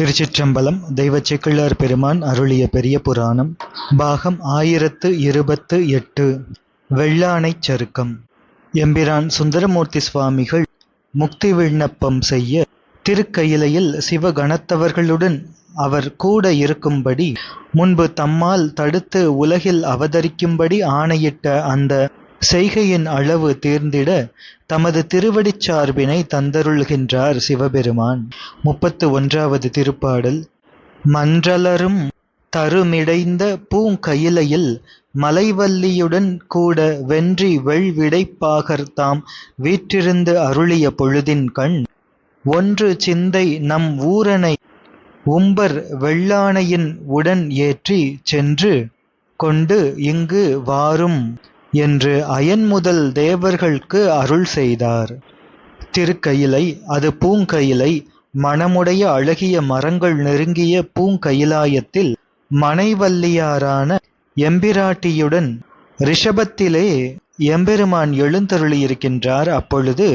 திருச்சிற்றம்பலம் தெய்வ செக்கிழார் பெருமான் அருளிய பெரிய புராணம் பாகம் ஆயிரத்து இருபத்து எட்டு வெள்ளானைச் சருக்கம். எம்பிரான் சுந்தரமூர்த்தி சுவாமிகள் முக்தி விண்ணப்பம் செய்ய திருக்கயிலையில் சிவகணத்தவர்களுடன் அவர் கூட இருக்கும்படி முன்பு தம்மால் தடுத்து உலகில் அவதரிக்கும்படி ஆணையிட்ட அந்த செய்கையின் அளவு தீர்ந்திட தமது திருவடிச் சார்பினை தந்தருள்கின்றார் சிவபெருமான். முப்பத்து ஒன்றாவது திருப்பாடல். மன்றலரும் தருமிடைந்த பூங்கயிலையில் மலைவல்லியுடன் கூட வென்றி வெள்விடைப்பாகர் தாம் வீற்றிருந்து அருளிய பொழுதின் கண். ஒன்று சிந்தை நம் ஊரனை உம்பர் வெள்ளானையின் உடன் ஏற்றி சென்று கொண்டு இங்கு வாரும் என்று அயன்முதல் தேவர்களுக்கு அருள் செய்தார். திருக்கயிலை அது பூங்கயிலை மணமுடைய அழகிய மரங்கள் நெருங்கிய பூங்கயிலாயத்தில் மனைவல்லியாரான எம்பிராட்டியுடன் ரிஷபத்திலே எம்பெருமான் எழுந்தருளியிருக்கின்றார். அப்பொழுது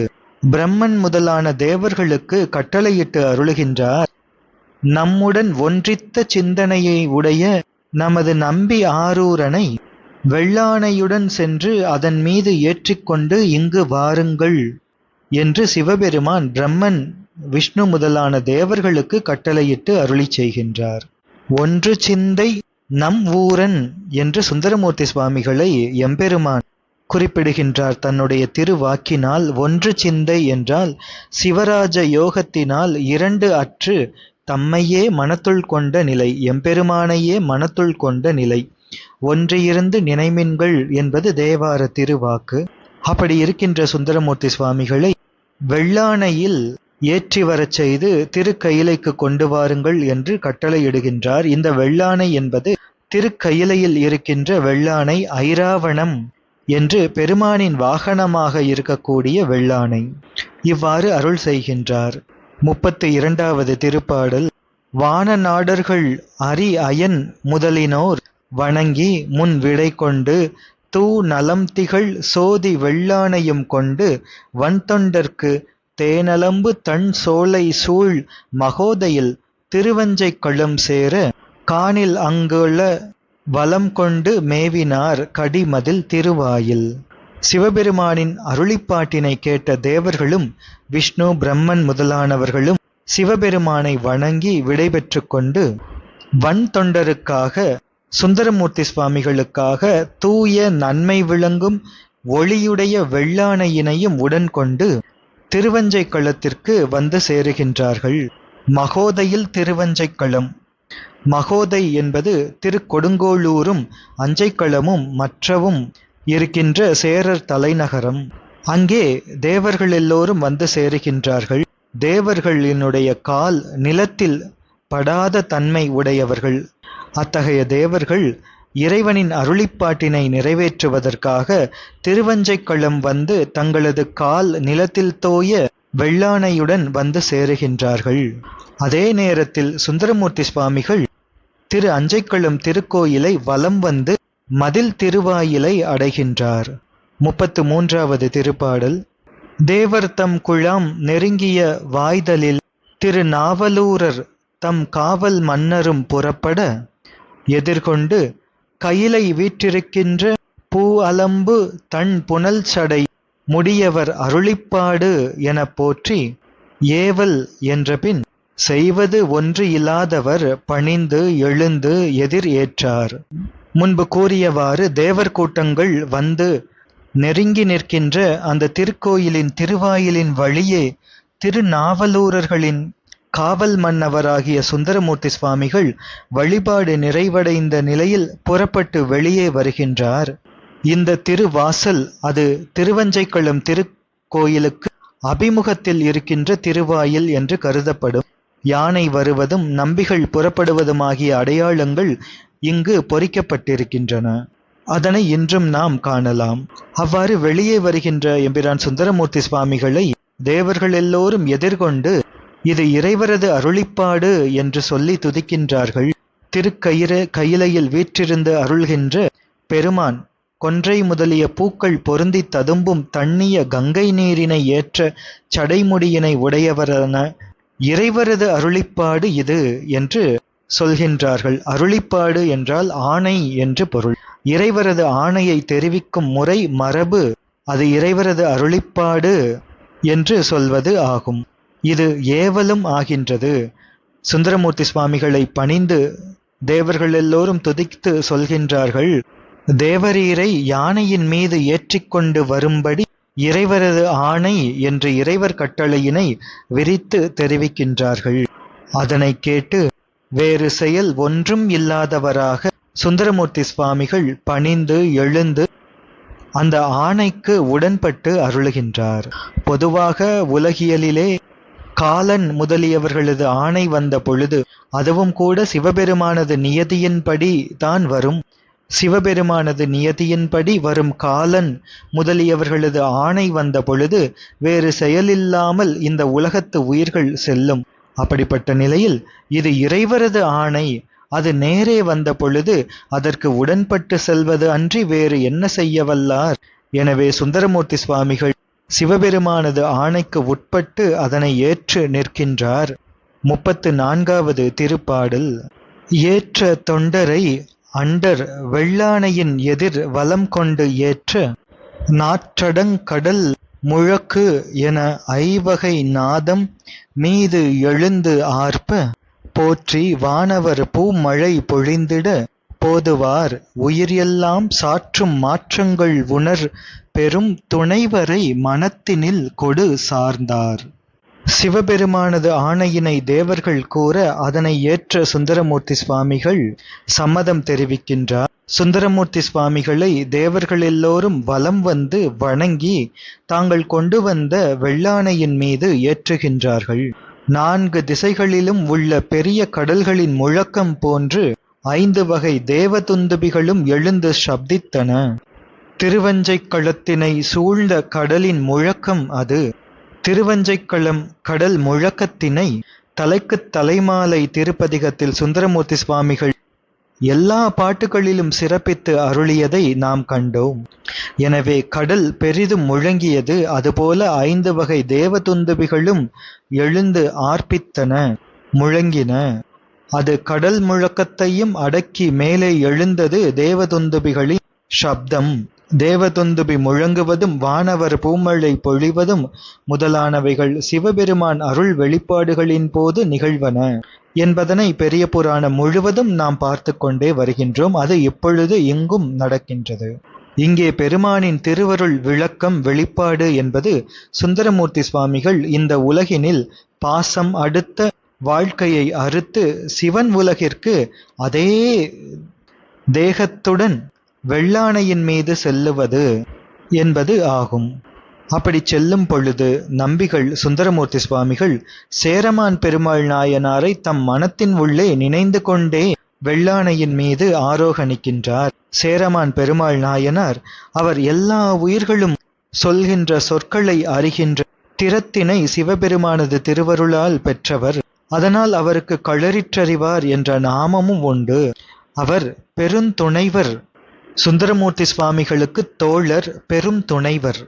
பிரம்மன் முதலான தேவர்களுக்கு கட்டளையிட்டு அருளுகின்றார் நம்முடன் ஒன்றித்த சிந்தனையை உடைய நமது நம்பி ஆரூரனை வெள்ளானையுடன் சென்று அதன் மீது ஏற்றிக்கொண்டு இங்கு வாருங்கள் என்று சிவபெருமான் பிரம்மன் விஷ்ணு முதலான தேவர்களுக்கு கட்டளையிட்டு அருளி செய்கின்றார். ஒன்று சிந்தை நம் ஊரன் என்று சுந்தரமூர்த்தி சுவாமிகளை எம்பெருமான் குறிப்பிடுகின்றார். தன்னுடைய திருவாக்கினால் ஒன்று சிந்தை என்றால் சிவராஜ யோகத்தினால் இரண்டு அற்று தம்மையே மனத்துள் கொண்ட நிலை எம்பெருமானையே மனத்துள் கொண்ட நிலை. ஒன்றியிருந்து நினைமின்கள் என்பது தேவார திருவாக்கு. அப்படி இருக்கின்ற சுந்தரமூர்த்தி சுவாமிகளை வெள்ளானையில் ஏற்றி வரச் செய்து திருக்கயிலைக்கு கொண்டு வாருங்கள் என்று கட்டளையிடுகின்றார். இந்த வெள்ளானை என்பது திருக்கயிலையில் இருக்கின்ற வெள்ளானை ஐராவணம் என்று பெருமானின் வாகனமாக இருக்கக்கூடிய வெள்ளானை. இவ்வாறு அருள் செய்கின்றார். முப்பத்தி இரண்டாவது திருப்பாடல் வான நாடர்கள் அரி அயன் முதலினோர் வணங்கி முன் விடை கொண்டு தூ நலம் திகழ் சோதி வெள்ளானையும் கொண்டு வன்தொண்டர்க்கு தேனலம்பு தன் சோலை சூழ் மகோதையில் திருவஞ்சை களம் சேர காணில் அங்குள்ள வலம் கொண்டு மேவினார் கடிமதில் திருவாயில். சிவபெருமானின் அருளிப்பாட்டினை கேட்ட தேவர்களும் விஷ்ணு பிரம்மன் முதலானவர்களும் சிவபெருமானை வணங்கி விடைபெற்று கொண்டு வன் தொண்டருக்காக சுந்தரமூர்த்தி சுவாமிகளுக்காக தூய நன்மை விளங்கும் ஒளியுடைய வெள்ளானையினையும் உடன் கொண்டு திருவஞ்சை களத்திற்கு வந்து சேருகின்றார்கள். மகோதையில் திருவஞ்சை களம் மகோதை என்பது திருக்கொடுங்கோளூரும் அஞ்சைக்களமும் மற்றவும் இருக்கின்ற சேரர் தலைநகரம். அங்கே தேவர்கள் எல்லோரும் வந்து சேருகின்றார்கள். தேவர்களினுடைய கால் நிலத்தில் படாத தன்மை உடையவர்கள். அத்தகைய தேவர்கள் இறைவனின் அருளிப்பாட்டினை நிறைவேற்றுவதற்காக திருவஞ்சைக்களம் வந்து தங்களது கால் நிலத்தில் தோய வெள்ளானையுடன் வந்து சேருகின்றார்கள். அதே நேரத்தில் சுந்தரமூர்த்தி சுவாமிகள் திரு அஞ்சைக்களம் திருக்கோயிலை வலம் வந்து மதில் திருவாயிலை அடைகின்றார். முப்பத்து மூன்றாவது திருப்பாடல். தேவர் தம் குழாம் நெருங்கிய வாய்தலில் திரு நாவலூரர் தம் காவல் மன்னரும் புறப்பட எதிர்கொண்டு கையிலை வீற்றிருக்கின்ற பூ அலம்பு தன் புனல் சடை முடியவர் அருளிப்பாடு எனப் போற்றி ஏவல் என்றபின் செய்வது ஒன்று இல்லாதவர் பணிந்து எழுந்து எதிர் ஏற்றார். முன்பு கூறியவாறு தேவர் கூட்டங்கள் வந்து நெருங்கி நிற்கின்ற அந்த திருக்கோயிலின் திருவாயிலின் வழியே திருநாவலூரர்களின் காவல் மன்னவராகிய சுந்தரமூர்த்தி சுவாமிகள் வழிபாடு நிறைவடைந்த நிலையில் புறப்பட்டு வெளியே வருகின்றார். இந்த திருவாசல் அது திருவஞ்சைக்களம் திருக்கோயிலுக்கு அபிமுகத்தில் இருக்கின்ற திருவாயில் என்று கருதப்படும். யானை வருவதும் நம்பிகள் புறப்படுவதுமாகிய அடையாளங்கள் இங்கு பொறிக்கப்பட்டிருக்கின்றன. அதனை இன்றும் நாம் காணலாம். அவ்வாறு வெளியே வருகின்ற எம்பிரான் சுந்தரமூர்த்தி சுவாமிகளை தேவர்கள் எல்லோரும் எதிர்கொண்டு இது இறைவரது அருளிப்பாடு என்று சொல்லி துதிக்கின்றார்கள். திருக்கயிறு கையிலையில் வீற்றிருந்து அருள்கின்ற பெருமான் கொன்றை முதலிய பூக்கள் பொருந்தி ததும்பும் தண்ணிய கங்கை நீரினை ஏற்ற சடைமுடியினை உடையவரான இறைவரது அருளிப்பாடு இது என்று சொல்கின்றார்கள். அருளிப்பாடு என்றால் ஆணை என்று பொருள். இறைவரது ஆணையை தெரிவிக்கும் முறை மரபு அது இறைவரது அருளிப்பாடு என்று சொல்வது ஆகும். இது ஏவலும் ஆகின்றது. சுந்தரமூர்த்தி சுவாமிகளை பணிந்து தேவர்கள் எல்லோரும் துதித்து சொல்கின்றார்கள் தேவரீரை யானையின் மீது ஏற்றிக்கொண்டு வரும்படி இறைவரது ஆணை என்று இறைவர் கட்டளையினை விரித்து தெரிவிக்கின்றார்கள். அதனை கேட்டு வேறு செயல் ஒன்றும் இல்லாதவராக சுந்தரமூர்த்தி சுவாமிகள் பணிந்து எழுந்து அந்த ஆணைக்கு உடன்பட்டு அருளுகின்றார். பொதுவாக உலகியலிலே காலன் முதலியவர்களது ஆணை வந்த பொழுது அதுவும் கூட சிவபெருமானது நியதியின்படி தான் வரும். சிவபெருமானது நியதியின்படி வரும் காலன் முதலியவர்களது ஆணை வந்த பொழுது வேறு செயலில்லாமல் இந்த உலகத்து உயிர்கள் செல்லும். அப்படிப்பட்ட நிலையில் இது இறைவரது ஆணை. அது நேரே வந்த பொழுது அதற்கு உடன்பட்டு செல்வது அன்றி வேறு என்ன செய்யவல்லார்? எனவே சுந்தரமூர்த்தி சுவாமிகள் சிவபெருமானது ஆணைக்கு உட்பட்டு அதனை ஏற்று நிற்கின்றார். முப்பத்து நான்காவது திருப்பாடல். ஏற்ற தொண்டரை அண்டர் வெள்ளானையின் எதிர் வலம் கொண்டு ஏற்ற நாற்றடங்கடல் முழக்கு என ஐவகை நாதம் மீது எழுந்து ஆர்ப்ப போற்றி வானவர் பூமழை பொழிந்திட போதுவார். உயிர் எல்லாம் சாற்றும் மாற்றங்கள் உணர் பெரும் துணைவரை மனத்தினில் கொடு சார்ந்தார். சிவபெருமானது ஆணையினை தேவர்கள் கூற அதனை ஏற்ற சுந்தரமூர்த்தி சுவாமிகள் சம்மதம் தெரிவிக்கின்றார். சுந்தரமூர்த்தி சுவாமிகளை தேவர்கள் எல்லோரும் வலம் வந்து வணங்கி தாங்கள் கொண்டு வந்த வெள்ளானையின் மீது ஏற்றுகின்றார்கள். நான்கு திசைகளிலும் உள்ள பெரிய கடல்களின் முழக்கம் போன்று ஐந்து வகை தேவதுந்துபிகளும் எழுந்து சப்தித்தன. திருவஞ்சைக்களத்தினை சூழ்ந்த கடலின் முழக்கம் அது. திருவஞ்சைக்களம் கடல் முழக்கத்தினை தலைக்குத் தலைமாலை திருப்பதிகத்தில் சுந்தரமூர்த்தி சுவாமிகள் எல்லா பாட்டுகளிலும் சிறப்பித்து அருளியதை நாம் கண்டோம். எனவே கடல் பெரிதும் முழங்கியது அதுபோல ஐந்து வகை தேவதுந்துபிகளும் எழுந்து ஆர்ப்பித்தன முழங்கின. அது கடல் முழக்கத்தையும் அடக்கி மேலே எழுந்தது தேவதுந்துபிகளின் சப்தம். தேவதொந்துபி முழங்குவதும் வானவர் பூமழை பொழிவதும் முதலானவைகள் சிவபெருமான் அருள் வெளிப்பாடுகளின் போது நிகழ்வன. என்பதனை பெரிய புராணம் முழுவதும் நாம் பார்த்து கொண்டே வருகின்றோம். அது இப்பொழுது இங்கும் நடக்கின்றது. இங்கே பெருமானின் திருவருள் விளக்கம் வெளிப்பாடு என்பது சுந்தரமூர்த்தி சுவாமிகள் இந்த உலகினில் பாசம் அடுத்த வாழ்க்கையை அறுத்து சிவன் உலகிற்கு அதே தேகத்துடன் வெள்ளானையின் மீது செல்லுவது என்பது ஆகும். அப்படி செல்லும் பொழுது நம்பிகள் சுந்தரமூர்த்தி சுவாமிகள் சேரமான் பெருமாள் நாயனாரை தம் மனத்தின் உள்ளே நினைந்து கொண்டே வெள்ளானையின் மீது ஆரோகணிக்கின்றார். சேரமான் பெருமாள் நாயனார் அவர் எல்லா உயிர்களும் சொல்கின்ற சொற்களை அறிகின்ற திறத்தினை சிவபெருமானது திருவருளால் பெற்றவர். அதனால் அவருக்கு களறிற்றறிவார் என்ற நாமமும் உண்டு. அவர் பெருந்துணைவர். சுந்தரமூர்த்தி சுவாமிகளுக்கு தோழர் பெரும் துணைவர்.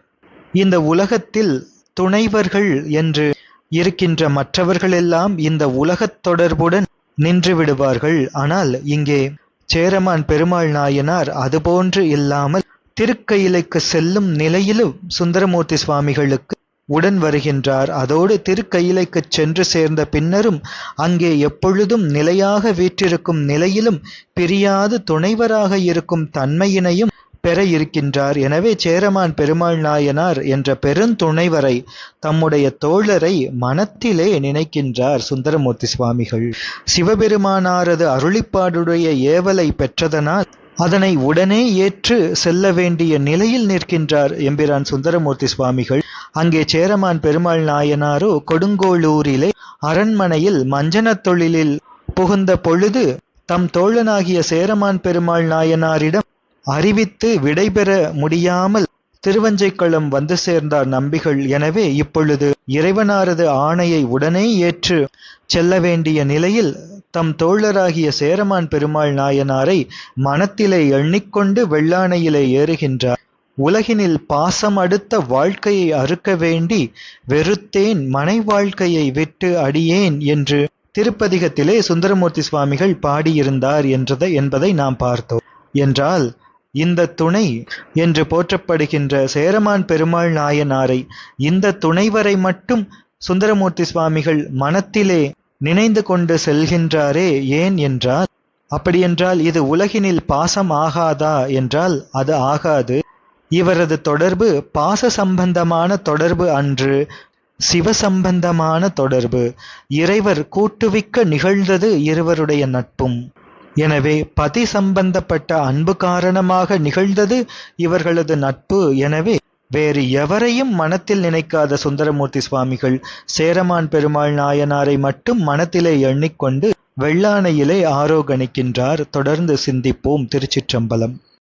இந்த உலகத்தில் துணைவர்கள் என்று இருக்கின்ற மற்றவர்களெல்லாம் இந்த உலகத் தொடர்புடன் நின்று விடுவார்கள். ஆனால் இங்கே சேரமான் பெருமாள் நாயனார் அதுபோன்று இல்லாமல் திருக்கயிலைக்கு செல்லும் நிலையிலும் சுந்தரமூர்த்தி சுவாமிகளுக்கு உடன் வருகின்றார். அதோடு திருக்கையிலைக்குச் சென்று சேர்ந்த பின்னரும் அங்கே எப்பொழுதும் நிலையாக வீற்றிருக்கும் நிலையிலும் பிரியாது துணைவராக இருக்கும் தன்மையினையும் பெற இருக்கின்றார். எனவே சேரமான் பெருமாள் நாயனார் என்ற பெருந்துணைவரை தம்முடைய தோழரை மனத்திலே நினைக்கின்றார் சுந்தரமூர்த்தி சுவாமிகள். சிவபெருமானாரது அருளிப்பாடுடைய ஏவலை பெற்றதனால் அதனை உடனே ஏற்று செல்ல வேண்டிய நிலையில் நிற்கின்றார் எம்பிரான் சுந்தரமூர்த்தி சுவாமிகள். அங்கே சேரமான் பெருமாள் நாயனாரோ கொடுங்கோளூரிலே அரண்மனையில் மஞ்சனத் தொழிலில் புகுந்த பொழுது தம் தோழனாகிய சேரமான் பெருமாள் நாயனாரிடம் அறிவித்து விடைபெற முடியாமல் திருவஞ்சைக்களம் வந்து சேர்ந்தார் நம்பிகள். எனவே இப்பொழுது இறைவனாரது ஆணையை உடனே ஏற்று செல்ல வேண்டிய நிலையில் தம் தோழராகிய சேரமான் பெருமாள் நாயனாரை மனத்திலே எண்ணிக்கொண்டு வெள்ளானையிலே ஏறுகின்றார். உலகினில் பாசம் அடுத்த வாழ்க்கையை அறுக்க வேண்டி வெறுத்தேன் மனை வாழ்க்கையை விட்டு அடியேன் என்று திருப்பதிகத்திலே சுந்தரமூர்த்தி சுவாமிகள் பாடியிருந்தார் என்றதை என்பதை நாம் பார்த்தோம். என்றால் இந்த துணை என்று போற்றப்படுகின்ற சேரமான் பெருமாள் நாயனாரை இந்த துணைவரை மட்டும் சுந்தரமூர்த்தி சுவாமிகள் மனத்திலே நினைந்து கொண்டு செல்கின்றாரே ஏன் என்றால் அப்படியென்றால் இது உலகினில் பாசம் ஆகாதா என்றால் அது ஆகாது. இவரது தொடர்பு பாச சம்பந்தமான தொடர்பு அன்று சிவசம்பந்தமான தொடர்பு. இறைவர் கூட்டுவிக்க நிகழ்ந்தது இருவருடைய நட்பும். எனவே பதி சம்பந்தப்பட்ட அன்பு காரணமாக நிகழ்ந்தது இவர்களது நட்பு. எனவே வேறு எவரையும் மனத்தில் நினைக்காத சுந்தரமூர்த்தி சுவாமிகள் சேரமான் பெருமாள் நாயனாரை மட்டும் மனத்திலே எண்ணிக்கொண்டு வெள்ளானையிலே ஆரோகணிக்கின்றார். தொடர்ந்து சிந்திப்போம் திருச்சிற்றம்பலம்.